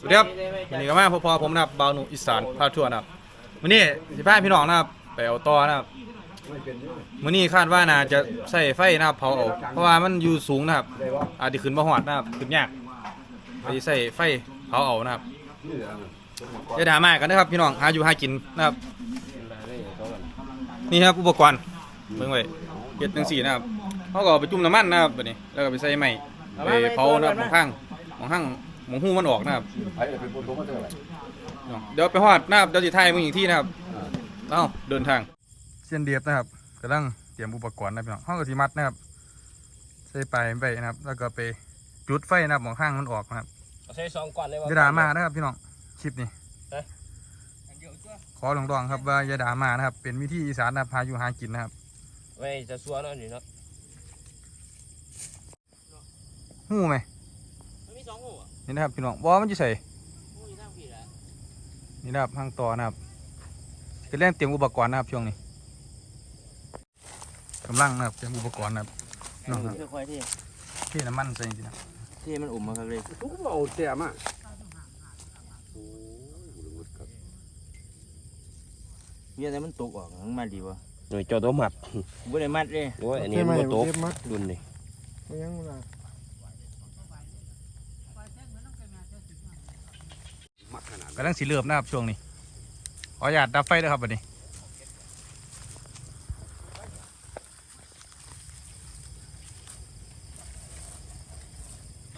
สวัสดีครับวันนี้ก็มาพอๆผมนะครับบาวหนุอีสานพาทัวร์นะครับวันนี้สิพาพี่น้องนะครับไปเอาต่อนะครับวันนี้คาดว่าน่าจะใส่ไฟนะครับเผาเอาเพราะว่ามันอยู่สูงนะครับ อาจจะขึ้นมาหอดนะครับขึ้นยากอาจจะใส่ไฟเผาเอานะครับจะด่ามากกันนะครับพี่น้องหาอยู่หากินนะครับ นี่ครับอุปกรณ์เบิ่งไว้เฮ็ดจังซี่นะครับเขาก็ไปจุ่มน้ำมันนะครับแบัดนี้แล้วก็ไปใส่ไม้ไปเผานะครับหมองข้างหมองข้าง มองหูมันออกนะครับไอ้เป็นคนผมก็เท่าไหร่เดี๋ยวไปฮอดนะครับเดี๋ยวสิถ่ายมึงอีกที่นะครับเอ้าเดินทางเส้นเดียบนะครับกำลังเตรียมอุปกรณ์นะพี่น้องห้องกะทิมัดนะครับใส่ไปไปนะครับ แล้วก็ไปจุดไฟนะครับหมองข้างมันออกนะครับใช้สองก่อนเลยว่าอย่าด่ามานะครับพี่น้องคลิปนี้เอ๊ะขอลองๆครับว่าอย่าด่ามานะครับ เป็นวิธีอีสานนะครับพาอยู่หากินนะครับไม่จะซัวเนาะนี่เนาะหู้ไหม มันมีสองหูอะ นี่นะครับพี่น้องบอมันจะใส่หูอยู่ทางผิดอะนี่นะครับห้างต่อนะครับเป็นแรงเตรียมอุปกรณ์นะครับช่วงนี้กำลังนะครับเตรียมอุปกรณ์นะครับน้องครับค่อยๆที่เที่น้ำมันใส่จริงๆนะที่มันอุ่มมาครับเลยทุกคนเอาแต่มาโอ้ยหมดครับมีอะไรมันตกออกมันมาดีวะหน่วยจอตัวหมัดบ่ได้มัดเลยโอ้ยอันนี้มันบ่ตกดุนนี่มัดขนาดำลังสีเหลือบนะครับช่วงนี้ขออนุญาตดับไฟด้วยครับบัดนี้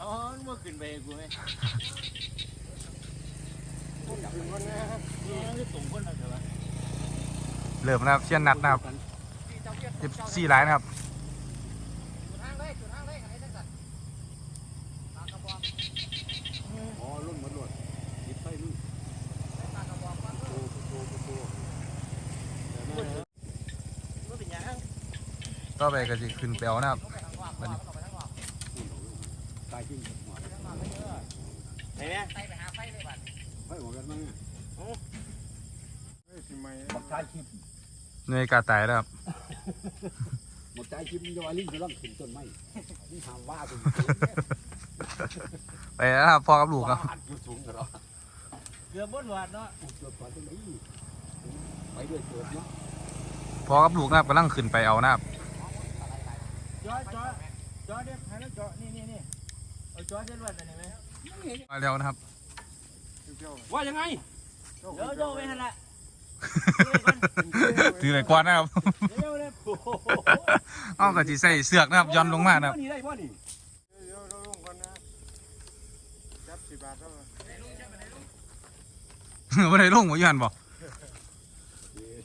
อ๋อมันบ่ขึ้นไปกูไหมนี่มันคือตรงคนนะเถอะวะเหลือบนะครับเชียนนัดนะครับสี่หลายนะครับ อ๋อรุ่นมันรุ่นยิบไปรุ่นโตโตโต มันเป็นหยัง ต่อไปก็จะขึ้นแปลวนะครับบัดนี้ตายจริงหัวไหนเนี่ยไปหัวกันมั้งหมดใจคลิปเหนื่อยกาตายแล้วครับหมดใจคลิปมันจะว่าลิ้นจะล่องถึงต้นไม้นี่ทางว่าคุณไปแล้วครับพ่อกับลูกครับอัดอยู่สูงกันหรอเกือบบนหวดเนาะเกิดก่อนตรงนี้ไปด้วยเกิดเนาะพ่อกับลูกนะครับกำลังขึ้นไปเอานะครับจ อจอจอเด็กให้มันจอนี่นี่นี่เอาจอเส้นวัดอันนี้ไหมมาแล้วนะครับ ว่ายังไงเดี๋ยวโยไปหันละถือไหนกวาดนะครับเดี๋ยวเลยโอ้โหเอากะทิใส่เสือกนะครับย้อนลงมานะครับนี่ได้ป่ะนี่ไม่ได้ลงหัวยันบ่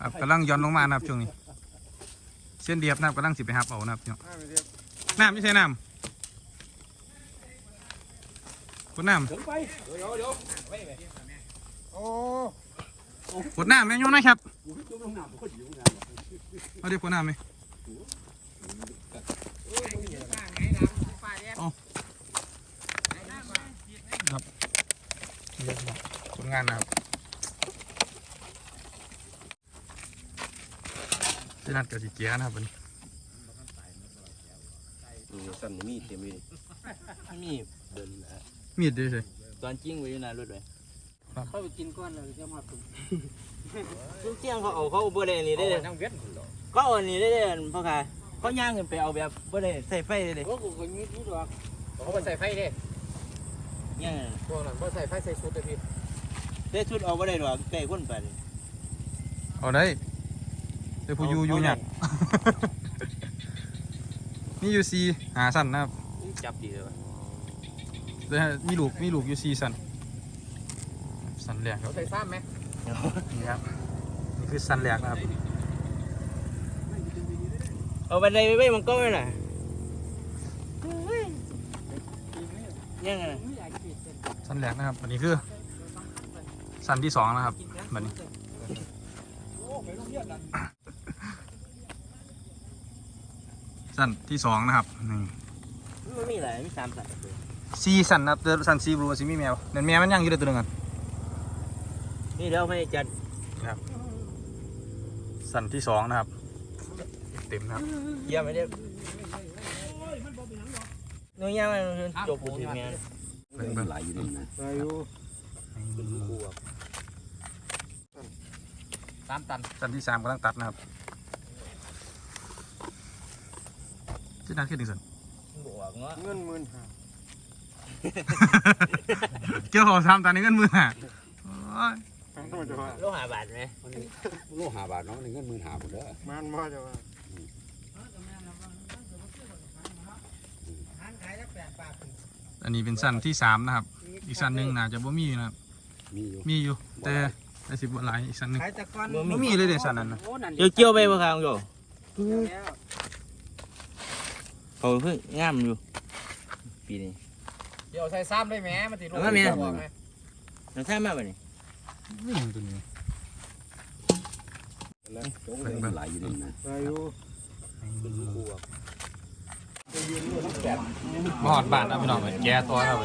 ครับกำลังย้อนลงมานะครับช่วงนี้เส้นเดียบนะครับกำลังสิไปหับเอานะครับพี่น้องน้ำไม่ใช่น้ำกดน้ถึงไปเดี๋ยวเดี๋ยวำกดน้ำแม่ยงนะครับกูไม่จมลงน้ำก็อยู่น้เอาเดี๋ยวกดน้ำไหมเอาครับผลงานนะครับที่ นัดกับสีเกียร์นะครับวันนี้นี่สั่นนี่มีเต็มอยู่นี่มีเดินนะมีดด้วยสิตอนจริงไว้อยู่หนารถเลยครับเข้าไปกินก้อนเลยเจ้ามาคุณทุกเที่ยงเขาเอาเขาบ่ได้อันนี้ได้เลยนั่งเวียนคุณเหรอเขาเอาอันนี้ได้เลยพ่อค่ะเขาย่างขึ้นไปเอาแบบบ่ได้ใส่ไฟเลยโอ้กูคนนี้รู้ดอกเขาไปใส่ไฟเด้ย่างพวกนั้นเขาใส่ไฟใส่ชุดเลยพี่ได้ชุดเอาบ่ได้หรอกใกล้คนไปเลยเอาได้ เดี๋ยวผู้อยูอยูหยัดมีอยู่ซีหาสั้นนะครับจับดีเลยวะเดี๋ยวมีลูกมีลูกอยู่ซีสั้นสั้นแรกครัเขาบใส่ซ้ำไหมนี่ครับนี่คือสั้นแรกนะครับเอาบันไดไปไว้มันก็ไม่น่ะยังไงสั้นแรกนะครับอันนี้คือสั้นที่สองนะครับแบบนี้ สั้นที่สองนะครับนี่มันมีหลายมีสามสายซีสั้นนะครับแต่สั้นซีบลูซีมีแมวนั่นแมวมันยังอยู่ในตัวหนึงกันนี่เดี๋ยวให้จัดสั้นที่สองนะครับเต็มนะครับเยี่ยมไปเด้อหนูย่างมันจบกูถึงแม่เบิ่งเบิ่งำหลายอยู่นี่นะอายุสามตันสั้นที่สามกำลังตัดนะครับ ที่นั่นคือหนึ่งส่วนบวกเนาะเงินหมื่นห้าเกี่ยวกับสามตันนี่เงินมืออะโอ้ยทั้งตัวจะว่าโลหะบาทไหมมันโลหาบาทเนาะนี่เงินหมื่นหาหมดเด้อมันบ่จะว่าอันนี้เป็นสั้นที่สามนะครับ อีกสั้นหนึ่งน่าจะบ่มีนะครับ มีอยู่มีอยู่ แต่แต่สิบหลายอีกสั้นหนึ่งขายตะกอนบ่มีเลยเดี๋ยวสั้นนั้นนะเกี่ยวเกี่ยวไปบ่ครับโย เขาเพิ่งงามอยู่ ปีนี้ เดี๋ยวใส่ซ้ำได้ไหมมันติดเอามาแม่เราท่ามาบ่นี่นี่ตัวนี้แล้วหลายอยู่นี่นะอายุมาหอดบ้านนะพี่น้องแกตัวครับ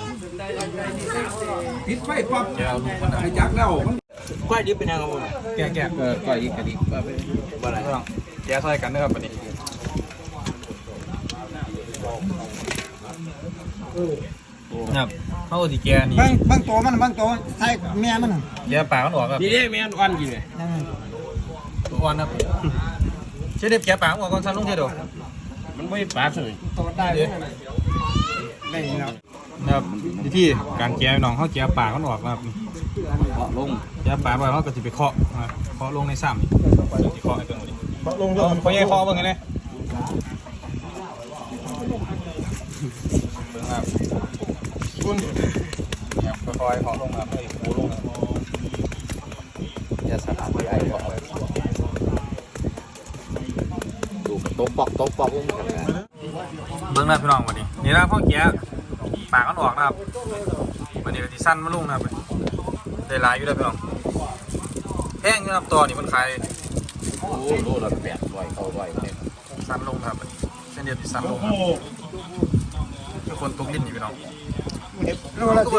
ปิดไฟปั๊บแกเอาลูกมันนะไอ้จักแล้วมันก้อยดิบเป็นยังไงบ่แกแกเออก้อยดิบกะดิบบ่อะไรพี่น้องแกใส่กันนะครับวันนี้ ครับเข้าที่แกนี่ บางบางตัวมันบางตัวใส่แม่มันแกปากมันออกครับนี่เด้แม่นอ่อนกินเลยตัวอ่อนครับเชื่อเด็บแกปากมันออกก่อนสั้นลงเท่าเดียวมันไม่ปลาสุดตัวได้เลยได้ครับนะครับวิธีการแกะน้องเขาแกะปากมันออกนะครับเคาะลงแกะปากไปเขาก็จะไปเคาะนะครับเคาะลงในซ้ำนี่สิเคาะให้เบิ่งดูดิลงเขาเขาแยกเคาะเบิ่งไงเนี่ย เบิ่งครับคุณครับค่อยๆเคาะลงครับให้หูลงครับอย่าสะอาดไอ้บอกเลยดูต๊ะปอกต๊ะปอกลงกันนะเบิ่งหนะพี่น้องวันนี้นี่นะพ่อแกะปากมันออกนะครับวันนี้ก็สิสั้นมาลุงนะครับได้ลายอยู่แล้วพี่น้องแพงอยู่นะครับตัวนี้มันขายโอ้โลละแปดร้อยเก้าร้อยเนี่ยสั้นลงครับเส้นเดียวที่สั้นลงครับ คนตกดินนี่พี่น้องโลละสิ